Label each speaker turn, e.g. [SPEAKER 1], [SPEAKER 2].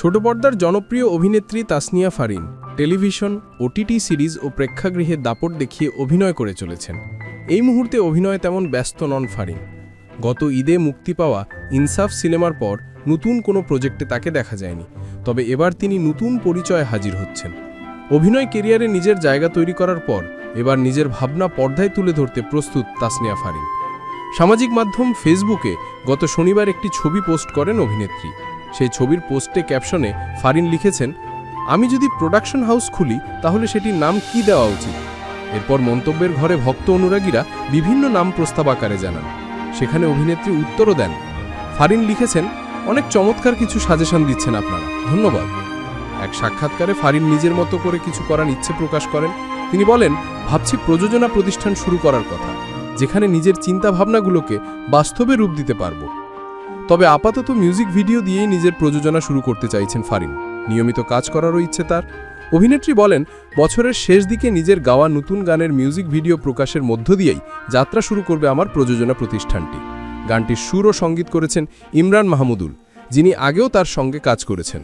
[SPEAKER 1] ছোট পর্দার জনপ্রিয় অভিনেত্রী Tasnia Farin television, OTT series ও প্রেক্ষাগৃহে দাপট দেখিয়ে অভিনয় করে চলেছেন। এই মুহূর্তে অভিনয়ে তেমন ব্যস্ত নন ফারিন। গত ঈদে মুক্তি পাওয়া ইনসাফ সিনেমার পর নতুন কোনো প্রজেক্টে তাকে দেখা যায়নি, তবে এবার তিনি নতুন পরিচয়ে হাজির হচ্ছেন। অভিনয় কেরিয়ারে নিজের জায়গা তৈরি করার পর এবার নিজের ভাবনা পর্দায় তুলে ধরতে প্রস্তুত তাসনিয়া ফারিন। সামাজিক মাধ্যম ফেসবুকে গত শনিবার একটি ছবি পোস্ট করেন অভিনেত্রী। সেই ছবির পোস্টে ক্যাপশনে ফারিন লিখেছেন, আমি যদি প্রোডাকশন হাউস খুলি, তাহলে সেটির নাম কি দেওয়া উচিত? এরপর মন্তব্যের ঘরে ভক্ত অনুরাগীরা বিভিন্ন নাম প্রস্তাব আকারে জানান। সেখানে অভিনেত্রী উত্তরও দেন। ফারিন লিখেছেন, অনেক চমৎকার কিছু সাজেশন দিচ্ছেন আপনারা। ধন্যবাদ। এক সাক্ষাৎকারে ফারিন নিজের মতো করে কিছু করার ইচ্ছে প্রকাশ করেন। তিনি বলেন, ভাবছি প্রযোজনা প্রতিষ্ঠান শুরু করার কথা, যেখানে নিজের চিন্তা ভাবনাগুলোকে বাস্তবে রূপ দিতে পারব। তবে আপাতত মিউজিক ভিডিও দিয়েই নিজের প্রযোজনা শুরু করতে চাইছেন ফারিন। নিয়মিত কাজ করারও ইচ্ছে তার। অভিনেত্রী বলেন, বছরের শেষ দিকে নিজের গাওয়া নতুন গানের মিউজিক ভিডিও প্রকাশের মধ্য দিয়েই যাত্রা শুরু করবে আমার প্রযোজনা প্রতিষ্ঠানটি। গানটির সুর ও সংগীত করেছেন ইমরান মাহমুদুল, যিনি আগেও তার সঙ্গে কাজ করেছেন।